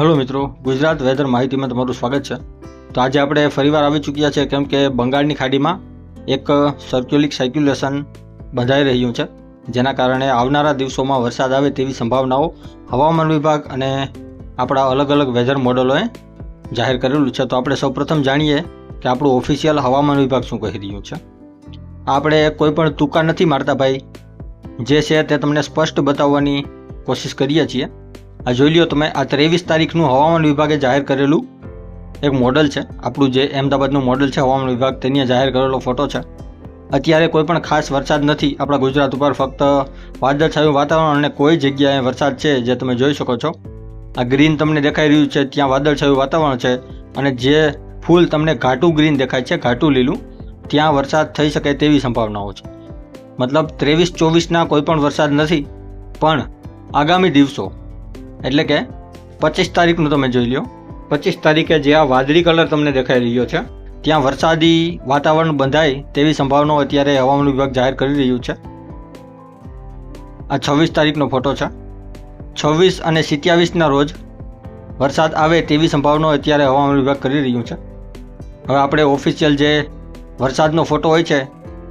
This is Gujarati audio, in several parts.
હલો મિત્રો, ગુજરાત વેધર માહિતીમાં તમારું સ્વાગત છે. તો આજે આપણે ફરીવાર આવી ચૂક્યા છે કેમ કે બંગાળની ખાડીમાં એક સર્ક્યુલિક સર્ક્યુલેશન બંધાઈ રહ્યું છે, જેના કારણે આવનારા દિવસોમાં વરસાદ આવે તેવી સંભાવનાઓ હવામાન વિભાગ અને આપણા અલગ અલગ વેધર મોડલોએ જાહેર કરેલું છે. તો આપણે સૌપ્રથમ જાણીએ કે આપણું ઓફિશિયલ હવામાન વિભાગ શું કહી રહ્યું છે. આપણે કોઈ પણ તુકા નથી મારતા ભાઈ. જે છે તે તમને સ્પષ્ટ બતાવવાની કોશિશ કરીએ છીએ. આ જોઈ લ્યો, તમે આ ત્રેવીસ તારીખનું હવામાન વિભાગે જાહેર કરેલું એક મોડલ છે. આપણું જે અમદાવાદનું મોડલ છે, હવામાન વિભાગ તેની જાહેર કરેલો ફોટો છે. અત્યારે કોઈ પણ ખાસ વરસાદ નથી. આપણા ગુજરાત ઉપર ફક્ત વાદળછાયું વાતાવરણ અને કોઈ જગ્યાએ વરસાદ છે જે તમે જોઈ શકો છો. આ ગ્રીન તમને દેખાઈ રહ્યું છે, ત્યાં વાદળછાયું વાતાવરણ છે અને જે ફૂલ તમને ઘાટું ગ્રીન દેખાય છે, ઘાટું લીલું, ત્યાં વરસાદ થઈ શકે તેવી સંભાવનાઓ છે. મતલબ ત્રેવીસ ચોવીસના કોઈ પણ વરસાદ નથી, પણ આગામી દિવસો એટલે કે પચીસ તારીખનું તમે જોઈ લો પચીસ તારીખે જે આ વાદળી કલર તમને દેખાઈ રહ્યો છે, ત્યાં વરસાદી વાતાવરણ બંધાય તેવી સંભાવનાઓ અત્યારે હવામાન વિભાગ જાહેર કરી રહ્યું છે. આ છવ્વીસ તારીખનો ફોટો છે. છવ્વીસ અને સિત્યાવીસના રોજ વરસાદ આવે તેવી સંભાવનાઓ અત્યારે હવામાન વિભાગ કરી રહ્યું છે. હવે આપણે ઓફિશિયલ જે વરસાદનો ફોટો હોય છે,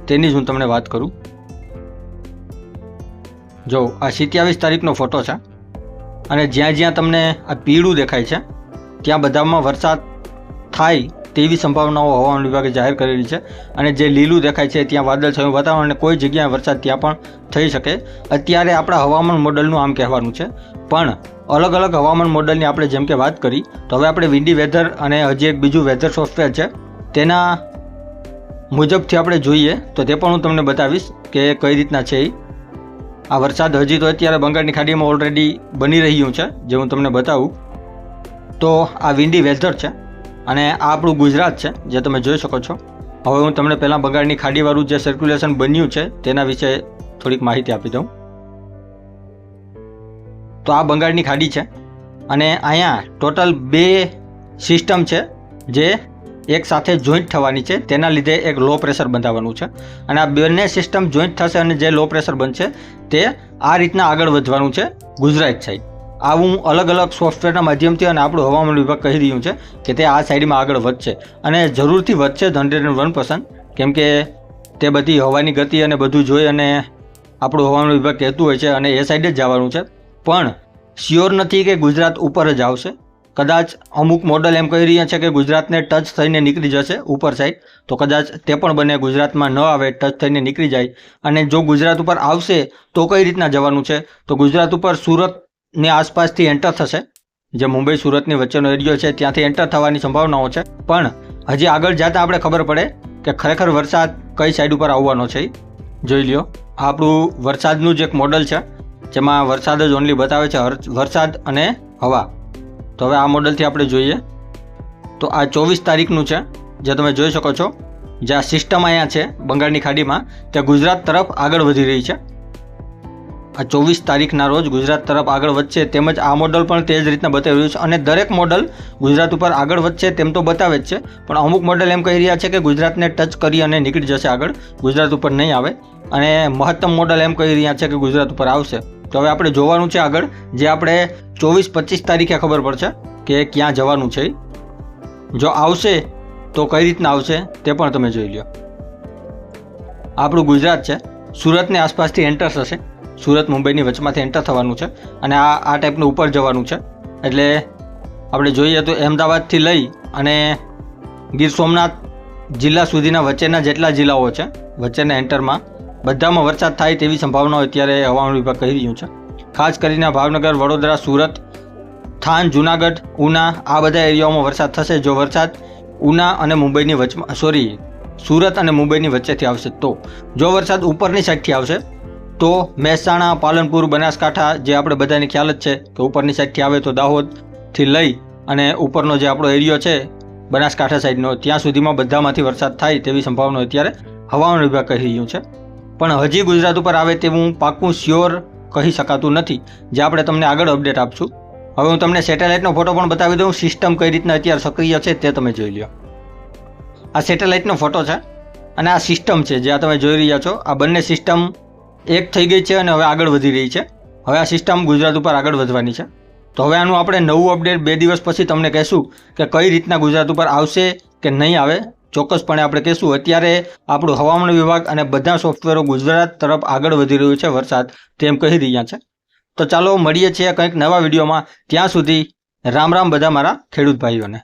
તેની જ હું તમને વાત કરું. જો, આ સિત્યાવીસ તારીખનો ફોટો છે. અને જ્યાં જ્યાં તમને આ પીળું દેખાય છે, ત્યાં બધામાં વરસાદ થાય તેવી સંભાવનાઓ હવામાન વિભાગે જાહેર કરેલી છે. અને જે લીલું દેખાય છે, ત્યાં વાદળછાયું વાતાવરણ અને કોઈ જગ્યાએ વરસાદ ત્યાં પણ થઈ શકે. અત્યારે આપણા હવામાન મોડલનું આમ કહેવાનું છે. પણ અલગ અલગ હવામાન મોડલની આપણે જેમ કે વાત કરી, તો હવે આપણે વિન્ડી વેધર અને હજી એક બીજું વેધર સોફ્ટવેર છે. તેના મુજબથી આપણે જોઈએ, તો તે પણ હું તમને બતાવીશ કે કઈ રીતના છે એ આ વરસાદ હજી તો અત્યારે બંગાળની ખાડીમાં ઓલરેડી બની રહ્યું છે, જે હું તમને બતાવું. તો આ વિન્ડી વેધર છે અને આ આપણું ગુજરાત છે, જે તમે જોઈ શકો છો. હવે હું તમને પહેલાં બંગાળની ખાડીવાળું જે સર્ક્યુલેશન બન્યું છે, તેના વિશે થોડીક માહિતી આપી દઉં. તો આ બંગાળની ખાડી છે અને અહીંયા ટોટલ બે સિસ્ટમ છે, જે એક સાથે જોઈન્ટ થવાની છે. તેના લીધે એક લો પ્રેશર બંધાવવાનું છે. અને આ બંને સિસ્ટમ જોઈન્ટ થશે અને જે લો પ્રેશર બનશે તે આ રીતના આગળ વધવાનું છે. ગુજરાત સાઈડ આવું અલગ અલગ સોફ્ટવેરના માધ્યમથી અને આપણું હવામાન વિભાગ કહી રહ્યું છે કે તે આ સાઈડમાં આગળ વધશે. અને જરૂરથી વધશે હંડ્રેડ એન્ડ વન પર્સન્ટ કેમ કે તે બધી હવાની ગતિ અને બધું જોઈ અને આપણું હવામાન વિભાગ કહેતું હોય છે અને એ સાઈડ જ જવાનું છે. પણ શ્યોર નથી કે ગુજરાત ઉપર જ આવશે. કદાચ અમુક મોડલ એમ કહી રહ્યા છે કે ગુજરાતને ટચ થઈને નીકળી જશે ઉપર સાઈડ તો કદાચ તે પણ બને ગુજરાતમાં ન આવે ટચ થઈને નીકળી જાય. અને જો ગુજરાત ઉપર આવશે, તો કઈ રીતના જવાનું છે? તો ગુજરાત ઉપર સુરતની આસપાસથી એન્ટર થશે. જે મુંબઈ સુરતની વચ્ચેનો એરિયો છે, ત્યાંથી એન્ટર થવાની સંભાવનાઓ છે. પણ હજી આગળ જતાં આપણે ખબર પડે કે ખરેખર વરસાદ કઈ સાઈડ ઉપર આવવાનો છે જોઈ લ્યો. આપણું વરસાદનું જ એક મોડલ છે, જેમાં વરસાદ જ ઓનલી બતાવે છે વરસાદ અને હવા. તો હવે આ મોડલથી આપણે જોઈએ. તો આ ચોવીસ તારીખનું છે, જે તમે જોઈ શકો છો. જે આ સિસ્ટમ અહીંયા છે, બંગાળની ખાડીમાં, ત્યાં ગુજરાત તરફ આગળ વધી રહી છે. આ ચોવીસ તારીખના રોજ ગુજરાત તરફ આગળ વધશે તેમજ આ મોડલ પણ તે જ રીતના બતાવી રહ્યું છે. અને દરેક મોડલ ગુજરાત ઉપર આગળ વધશે તેમ તો બતાવે જ છે, પણ અમુક મોડલ એમ કહી રહ્યા છે કે ગુજરાતને ટચ કરી અને નીકળી જશે આગળ. ગુજરાત ઉપર નહીં આવે. અને મહત્તમ મોડલ એમ કહી રહ્યા છે કે ગુજરાત ઉપર આવશે. તો હવે આપણે જોવાનું છે આગળ, જે આપણે ચોવીસ પચીસ તારીખે ખબર પડશે કે ક્યાં જવાનું છે. જો આવશે તો કઈ રીતના આવશે તે પણ તમે જોઈ લો આપણું ગુજરાત છે. સુરતની આસપાસથી એન્ટર થશે. સુરત મુંબઈની વચમાંથી એન્ટર થવાનું છે અને આ આ ટાઈપનું ઉપર જવાનું છે. એટલે આપણે જોઈએ તો અમદાવાદથી લઈ અને ગીર સોમનાથ જિલ્લા સુધીના વચ્ચેના જેટલા જિલ્લાઓ છે, વચ્ચેના એન્ટરમાં બધામાં વરસાદ થાય તેવી સંભાવનાઓ અત્યારે હવામાન વિભાગ કહી રહ્યું છે. ખાસ કરીને ભાવનગર, વડોદરા, સુરત, થાન, જુનાગઢ, ઉના, આ બધા એરિયાઓમાં વરસાદ થશે. જો વરસાદ ઉના અને મુંબઈની વચમાં સોરી, સુરત અને મુંબઈની વચ્ચેથી આવશે, તો જો વરસાદ ઉપરની સાઈડથી આવશે, તો મહેસાણા, પાલનપુર, બનાસકાંઠા જે આપણે બધાને ખ્યાલ જ છે કે ઉપરની સાઈડથી આવે તો દાહોદથી લઈ અને ઉપરનો જે આપણો એરિયો છે, બનાસકાંઠા સાઈડનો, ત્યાં સુધીમાં બધામાંથી વરસાદ થાય તેવી સંભાવના અત્યારે હવામાન વિભાગ કહી રહ્યું છે. પણ હજી ગુજરાત ઉપર આવે તેવું પાક્કું શ્યોર કહી શકાતું નથી. જે આપણે તમને આગળ અપડેટ આપશું. હવે હું તમને સેટેલાઇટનો ફોટો પણ બતાવી દઉં. સિસ્ટમ કઈ રીતના અત્યારે સક્રિય છે તે તમે જોઈ લો આ સેટેલાઇટનો ફોટો છે અને આ સિસ્ટમ છે જે આ તમે જોઈ રહ્યા છો. આ બંને સિસ્ટમ એક થઈ ગઈ છે અને હવે આગળ વધી રહી છે. હવે આ સિસ્ટમ ગુજરાત ઉપર આગળ વધવાની છે. તો હવે આનું આપણે નવું અપડેટ બે દિવસ પછી તમને કહેશું કે કઈ રીતના ગુજરાત ઉપર આવશે કે નહીં આવે. ચોક્કસપણે આપણે કહેશું, અત્યારે આપણું હવામાન વિભાગ અને બધા સોફ્ટવેરો ગુજરાત તરફ આગળ વધી રહ્યું છે વરસાદ તેમ કહી રહ્યા છે. તો ચાલો મળીએ છીએ કંઈક નવા વિડીયોમાં. ત્યાં સુધી રામ રામ બધા મારા ખેડૂત ભાઈઓને.